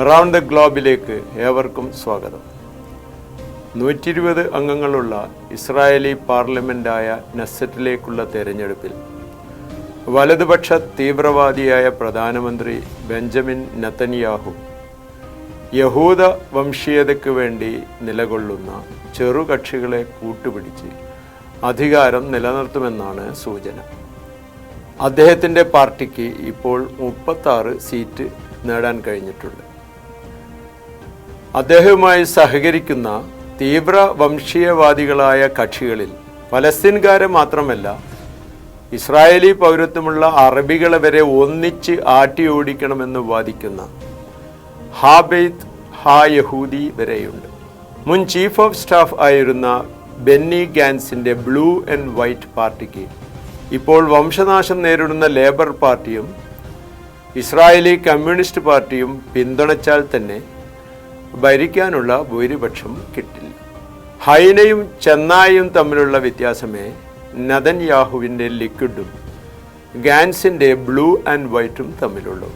Around the ഗ്ലോബിലേക്ക് ഏവർക്കും സ്വാഗതം. നൂറ്റി ഇരുപത് അംഗങ്ങളുള്ള ഇസ്രായേലി പാർലമെന്റായ നെസറ്റിലേക്കുള്ള തെരഞ്ഞെടുപ്പിൽ വലതുപക്ഷ തീവ്രവാദിയായ പ്രധാനമന്ത്രി ബെഞ്ചമിൻ നത്തനിയാഹു യഹൂദ വംശീയതയ്ക്ക് വേണ്ടി നിലകൊള്ളുന്ന ചെറുകക്ഷികളെ കൂട്ടുപിടിച്ച് അധികാരം നിലനിർത്തുമെന്നാണ് സൂചന. അദ്ദേഹത്തിന്റെ പാർട്ടിക്ക് ഇപ്പോൾ മുപ്പത്താറ് സീറ്റ് നേടാൻ കഴിഞ്ഞിട്ടുണ്ട്. അദ്ദേഹവുമായി സഹകരിക്കുന്ന തീവ്ര വംശീയവാദികളായ കക്ഷികളിൽ പലസ്തീൻകാരെ മാത്രമല്ല ഇസ്രായേലി പൗരത്വമുള്ള അറബികളെ വരെ ഒന്നിച്ച് ആട്ടിയോടിക്കണമെന്ന് വാദിക്കുന്ന ഹാബെയ്ത് ഹാ യഹൂദി വരെയുണ്ട്. മുൻ ചീഫ് ഓഫ് സ്റ്റാഫ് ആയിരുന്ന ബെന്നി ഗാൻസിന്റെ ബ്ലൂ ആൻഡ് വൈറ്റ് പാർട്ടിക്ക് ഇപ്പോൾ വംശനാശം നേരിടുന്ന ലേബർ പാർട്ടിയും ഇസ്രായേലി കമ്മ്യൂണിസ്റ്റ് പാർട്ടിയും പിന്തുണച്ചാൽ തന്നെ ഭരിക്കാനുള്ള ഭൂരിപക്ഷം കിട്ടില്ല. ഹൈനയും ചെന്നായും തമ്മിലുള്ള വ്യത്യാസമേ നദൻ യാഹുവിന്റെ ലിക്വിഡും ഗാൻസിന്റെ ബ്ലൂ ആൻഡ് വൈറ്റും തമ്മിലുള്ളൂ.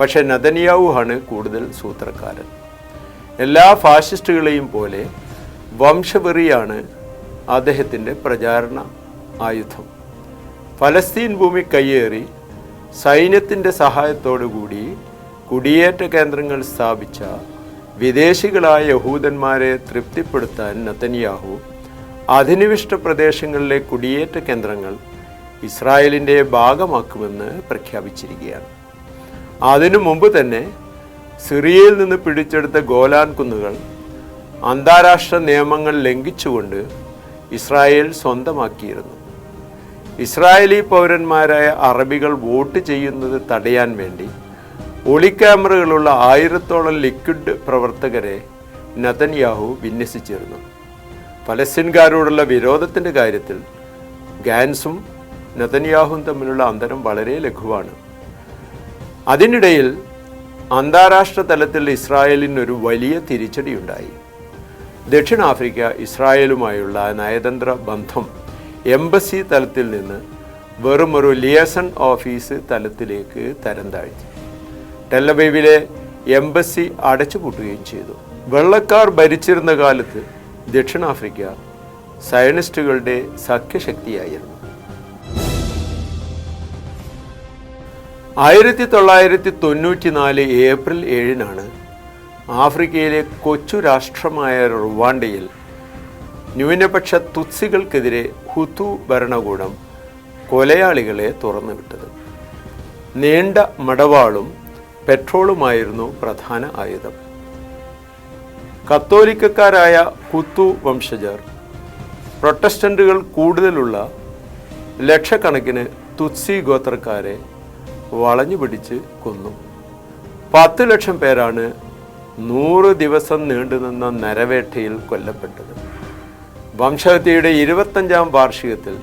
പക്ഷെ നദനിയാവു ആണ് കൂടുതൽ സൂത്രക്കാരൻ. എല്ലാ ഫാഷിസ്റ്റുകളെയും പോലെ വംശവെറിയാണ് അദ്ദേഹത്തിന്റെ പ്രചാരണ ആയുധം. ഫലസ്തീൻ ഭൂമി കയ്യേറി സൈന്യത്തിന്റെ സഹായത്തോടുകൂടി കുടിയേറ്റ കേന്ദ്രങ്ങൾ സ്ഥാപിച്ച വിദേശികളായ യഹൂദന്മാരെ തൃപ്തിപ്പെടുത്താൻ നത്തനിയാഹു അധിനിവിഷ്ട പ്രദേശങ്ങളിലെ കുടിയേറ്റ കേന്ദ്രങ്ങൾ ഇസ്രായേലിന്റെ ഭാഗമാക്കുമെന്ന് പ്രഖ്യാപിച്ചിരിക്കുകയാണ്. അതിനു മുമ്പ് തന്നെ സിറിയയിൽ നിന്ന് പിടിച്ചെടുത്ത ഗോലാൻ കുന്നുകൾ അന്താരാഷ്ട്ര നിയമങ്ങൾ ലംഘിച്ചുകൊണ്ട് ഇസ്രായേൽ സ്വന്തമാക്കിയിരുന്നു. ഇസ്രായേലി പൗരന്മാരായ അറബികൾ വോട്ട് ചെയ്യുന്നത് തടയാൻ വേണ്ടി ഒളിക്യാമറകളുള്ള ആയിരത്തോളം ലിക്വിഡ് പ്രവർത്തകരെ നതന്യാഹു വിന്യസിച്ചിരുന്നു. പലസ്തീൻകാരോടുള്ള വിരോധത്തിന്റെ കാര്യത്തിൽ ഗാൻസും നതൻയാഹുവും തമ്മിലുള്ള അന്തരം വളരെ ലഘുവാണ്. അതിനിടയിൽ അന്താരാഷ്ട്ര തലത്തിൽ ഇസ്രായേലിനൊരു വലിയ തിരിച്ചടിയുണ്ടായി. ദക്ഷിണാഫ്രിക്ക ഇസ്രായേലുമായുള്ള നയതന്ത്ര ബന്ധം എംബസി തലത്തിൽ നിന്ന് വെറുമൊരു ലിയസൺ ഓഫീസ് തലത്തിലേക്ക് തരം താഴ്ത്തി. ടെല്ലബൈവിലെ എംബസി അടച്ചുപൂട്ടുകയും ചെയ്തു. വെള്ളക്കാർ ഭരിച്ചിരുന്ന കാലത്ത് ദക്ഷിണാഫ്രിക്ക സയനിസ്റ്റുകളുടെ സഖ്യശക്തിയായിരുന്നു. ആയിരത്തി തൊള്ളായിരത്തി തൊണ്ണൂറ്റി നാല് ഏപ്രിൽ ഏഴിനാണ് ആഫ്രിക്കയിലെ കൊച്ചു രാഷ്ട്രമായ റുവാണ്ടയിൽ ന്യൂനപക്ഷ തുത്സികൾക്കെതിരെ ഹുതു ഭരണകൂടം കൊലയാളികളെ തുറന്നുവിട്ടത്. നീണ്ട മടവാളും പെട്രോളുമായിരുന്നു പ്രധാന ആയുധം. കത്തോലിക്കക്കാരായ കുത്തു വംശജർ പ്രൊട്ടസ്റ്റന്റുകൾ കൂടുതലുള്ള ലക്ഷക്കണക്കിന് തുത്സി ഗോത്രക്കാരെ വളഞ്ഞു പിടിച്ച് കൊന്നു. പത്ത് ലക്ഷം പേരാണ് നൂറ് ദിവസം നീണ്ടുനിന്ന നരവേട്ടയിൽ കൊല്ലപ്പെട്ടത്. വംശഹത്യയുടെ ഇരുപത്തഞ്ചാം വാർഷികത്തിൽ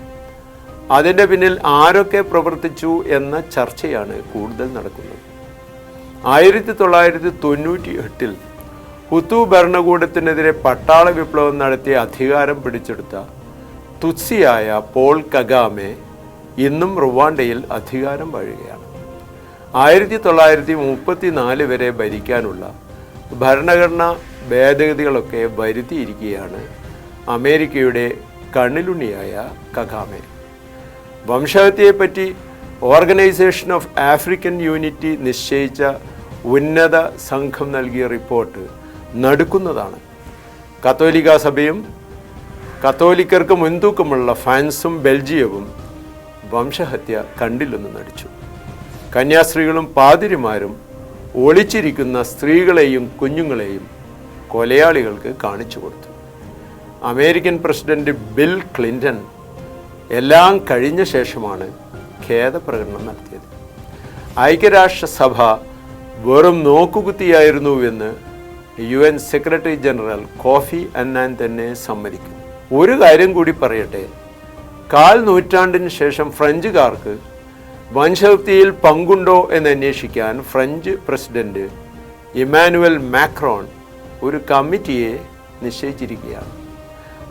അതിന്റെ പിന്നിൽ ആരൊക്കെ പ്രവർത്തിച്ചു എന്ന ചർച്ചയാണ് കൂടുതൽ നടക്കുന്നത്. ആയിരത്തി തൊള്ളായിരത്തി തൊണ്ണൂറ്റി എട്ടിൽ ഹുത്തു ഭരണകൂടത്തിനെതിരെ പട്ടാള വിപ്ലവം നടത്തി അധികാരം പിടിച്ചെടുത്ത തുത്സിയായ പോൾ കഗാമെ ഇന്നും റുവാണ്ടയിൽ അധികാരം വഴുകയാണ് ആയിരത്തി തൊള്ളായിരത്തി മുപ്പത്തി നാല് വരെ ഭരിക്കാനുള്ള ഭരണഘടനാ ഭേദഗതികളൊക്കെ വരുത്തിയിരിക്കുകയാണ് അമേരിക്കയുടെ കണ്ണിലുണ്ണിയായ കഗാമെ. വംശഹത്യയെപ്പറ്റി ഓർഗനൈസേഷൻ ഓഫ് ആഫ്രിക്കൻ യൂണിറ്റി നിശ്ചയിച്ച ഉന്നത സംഘം നൽകിയ റിപ്പോർട്ട് നടുക്കുന്നതാണ്. കത്തോലിക്ക സഭയും കത്തോലിക്കർക്ക് മുൻതൂക്കമുള്ള ഫ്രാൻസും ബെൽജിയവും വംശഹത്യ കണ്ടില്ലെന്ന് നടിച്ചു. കന്യാസ്ത്രീകളും പാതിരിമാരും ഒളിച്ചിരിക്കുന്ന സ്ത്രീകളെയും കുഞ്ഞുങ്ങളെയും കൊലയാളികൾക്ക് കാണിച്ചു കൊടുത്തു. അമേരിക്കൻ പ്രസിഡന്റ് ബിൽ ക്ലിന്റൺ എല്ലാം കഴിഞ്ഞ ശേഷമാണ് ഖേദപ്രകടനം നടത്തിയത്. ഐക്യരാഷ്ട്രസഭ വെറും നോക്കുകുത്തിയായിരുന്നുവെന്ന് U N secretary general Kofi Annan തന്നെ സമ്മതിക്കും. ഒരു കാര്യം കൂടി പറയട്ടെ. കാൽ നൂറ്റാണ്ടിന് ശേഷം ഫ്രഞ്ചുകാർക്ക് വംശഹത്യയിൽ പങ്കുണ്ടോ എന്ന് അന്വേഷിക്കാൻ ഫ്രഞ്ച് പ്രസിഡന്റ് ഇമാനുവൽ മാക്രോൺ ഒരു കമ്മിറ്റിയെ നിശ്ചയിച്ചിരിക്കുകയാണ്.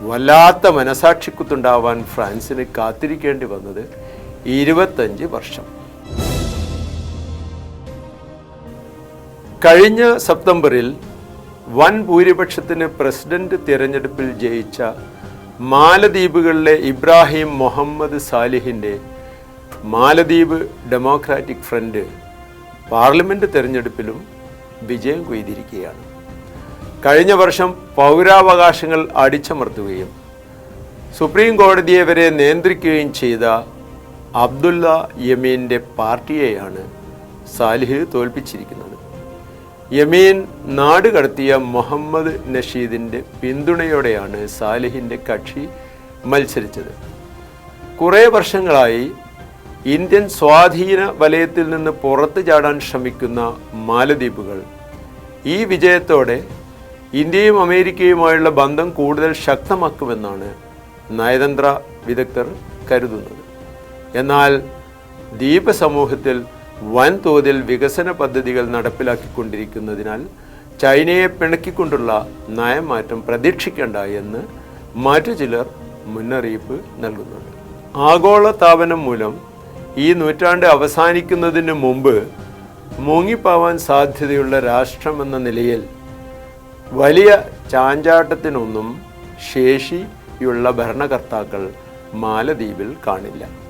വല്ലാത്ത മനസാക്ഷിക്കുത്തുണ്ടാവാൻ ഫ്രാൻസിന് കാത്തിരിക്കേണ്ടി വന്നത് ഇരുപത്തഞ്ച് വർഷം. കഴിഞ്ഞ സെപ്റ്റംബറിൽ വൻ ഭൂരിപക്ഷത്തിന് പ്രസിഡന്റ് തിരഞ്ഞെടുപ്പിൽ ജയിച്ച മാലദ്വീപുകളിലെ ഇബ്രാഹിം മുഹമ്മദ് സാലിഹിന്റെ മാലദ്വീപ് ഡെമോക്രാറ്റിക് ഫ്രണ്ട് പാർലമെന്റ് തിരഞ്ഞെടുപ്പിലും വിജയം കൊയ്തിരിക്കുകയാണ്. കഴിഞ്ഞ വർഷം പൗരാവകാശങ്ങൾ അടിച്ചമർത്തുകയും സുപ്രീം കോടതിയെ വരെ നിയന്ത്രിക്കുകയും ചെയ്ത അബ്ദുള്ള യമീന്റെ പാർട്ടിയെയാണ് സാലിഹ് തോൽപ്പിച്ചിരിക്കുന്നത്. യമീൻ നാട് കടത്തിയ മുഹമ്മദ് നഷീദിന്റെ പിന്തുണയോടെയാണ് സാലിഹിന്റെ കക്ഷി മത്സരിച്ചത്. കുറേ വർഷങ്ങളായി ഇന്ത്യൻ സ്വാധീന വലയത്തിൽ നിന്ന് പുറത്തു ചാടാൻ ശ്രമിക്കുന്ന മാലദ്വീപുകൾ. ഈ വിജയത്തോടെ ഇന്ത്യയും അമേരിക്കയുമായുള്ള ബന്ധം കൂടുതൽ ശക്തമാക്കുമെന്നാണ് നയതന്ത്ര വിദഗ്ധർ കരുതുന്നത്. എന്നാൽ ദ്വീപ സമൂഹത്തിൽ വൻതോതിൽ വികസന പദ്ധതികൾ നടപ്പിലാക്കിക്കൊണ്ടിരിക്കുന്നതിനാൽ ചൈനയെ പിണക്കിക്കൊണ്ടുള്ള നയമാറ്റം പ്രതീക്ഷിക്കേണ്ട എന്ന് മറ്റു ചിലർ മുന്നറിയിപ്പ് നൽകുന്നുണ്ട്. ആഗോള താപനം മൂലം ഈ നൂറ്റാണ്ട് അവസാനിക്കുന്നതിന് മുമ്പ് മുങ്ങിപ്പോവാൻ സാധ്യതയുള്ള രാഷ്ട്രമെന്ന നിലയിൽ വലിയ ചാഞ്ചാട്ടത്തിനൊന്നും ശേഷിയുള്ള ഭരണകർത്താക്കൾ മാലദ്വീപിൽ കാണില്ല.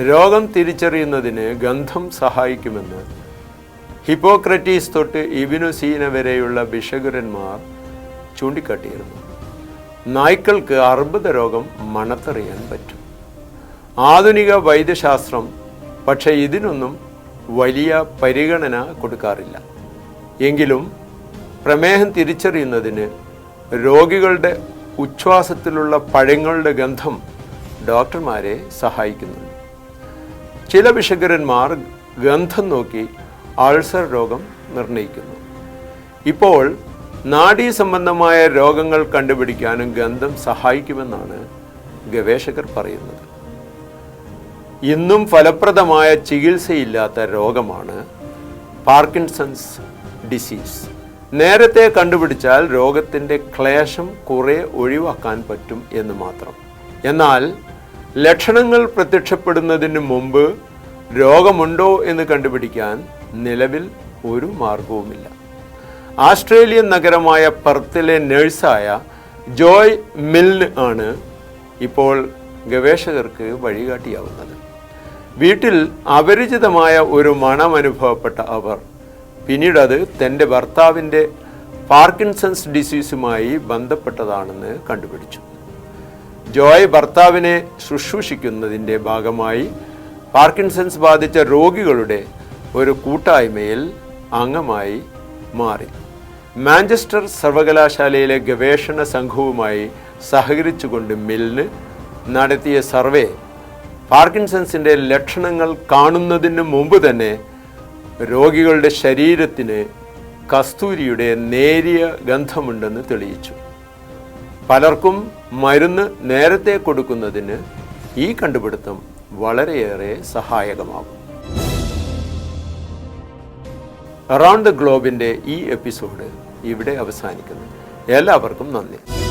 രോഗം തിരിച്ചറിയുന്നതിന് ഗന്ധം സഹായിക്കുമെന്ന്. ഹിപ്പോക്രറ്റീസ് തൊട്ട് ഇബിനുസീന വരെയുള്ള ഭിഷകുരന്മാർ ചൂണ്ടിക്കാട്ടിയിരുന്നു. നായ്ക്കൾക്ക് അർബുദ രോഗം മണത്തറിയാൻ പറ്റും. ആധുനിക വൈദ്യശാസ്ത്രം പക്ഷേ ഇതിനൊന്നും വലിയ പരിഗണന കൊടുക്കാറില്ല. എങ്കിലും പ്രമേഹം തിരിച്ചറിയുന്നതിന് രോഗികളുടെ ഉച്ഛ്വാസത്തിലുള്ള പഴങ്ങളുടെ ഗന്ധം ഡോക്ടർമാരെ സഹായിക്കുന്നുണ്ട്. ചില വിഷകരന്മാർ ഗന്ധം നോക്കി ആൾസർ രോഗം നിർണയിക്കുന്നു. ഇപ്പോൾ നാഡീ സംബന്ധമായ രോഗങ്ങൾ കണ്ടുപിടിക്കാനും ഗന്ധം സഹായിക്കുമെന്നാണ് ഗവേഷകർ പറയുന്നത്. ഇന്നും ഫലപ്രദമായ ചികിത്സയില്ലാത്ത രോഗമാണ് പാർക്കിൻസൺസ് ഡിസീസ്. നേരത്തെ കണ്ടുപിടിച്ചാൽ രോഗത്തിന്റെ ക്ലേശം കുറെ ഒഴിവാക്കാൻ പറ്റും എന്ന് മാത്രം. എന്നാൽ ലക്ഷണങ്ങൾ പ്രത്യക്ഷപ്പെടുന്നതിന് മുമ്പ് രോഗമുണ്ടോ എന്ന് കണ്ടുപിടിക്കാൻ നിലവിൽ ഒരു മാർഗവുമില്ല. ആസ്ട്രേലിയൻ നഗരമായ പർത്തിലെ നഴ്സായ ജോയ് മിൽന് ആണ് ഇപ്പോൾ ഗവേഷകർക്ക് വഴികാട്ടിയാവുന്നത്. വീട്ടിൽ അപരിചിതമായ ഒരു മണം അനുഭവപ്പെട്ട അവർ പിന്നീട് അത് തന്റെ ഭർത്താവിന്റെ പാർക്കിൻസൺസ് ഡിസീസുമായി ബന്ധപ്പെട്ടതാണെന്ന് കണ്ടുപിടിച്ചു. ജോയ് ഭർത്താവിനെ ശുശ്രൂഷിക്കുന്നതിന്റെ ഭാഗമായി പാർക്കിൻസൺസ് ബാധിച്ച രോഗികളുടെ ഒരു കൂട്ടായ്മയിൽ അംഗമായി മാറി. മാഞ്ചസ്റ്റർ സർവകലാശാലയിലെ ഗവേഷണ സംഘവുമായി സഹകരിച്ചുകൊണ്ട് മിൽന് നടത്തിയ സർവേ പാർക്കിൻസൺസിന്റെ ലക്ഷണങ്ങൾ കാണുന്നതിന് മുമ്പ് തന്നെ രോഗികളുടെ ശരീരത്തിന് കസ്തൂരിയുടെ നേരിയ ഗന്ധമുണ്ടെന്ന് തെളിയിച്ചു. പലർക്കും മരുന്ന് നേരത്തെ കൊടുക്കുന്നതിന് ഈ കണ്ടുപിടുത്തം വളരെയേറെ സഹായകമാകും. അറൗണ്ട് ദ ഗ്ലോബിന്റെ ഈ എപ്പിസോഡ് ഇവിടെ അവസാനിക്കുന്നു. എല്ലാവർക്കും നന്ദി.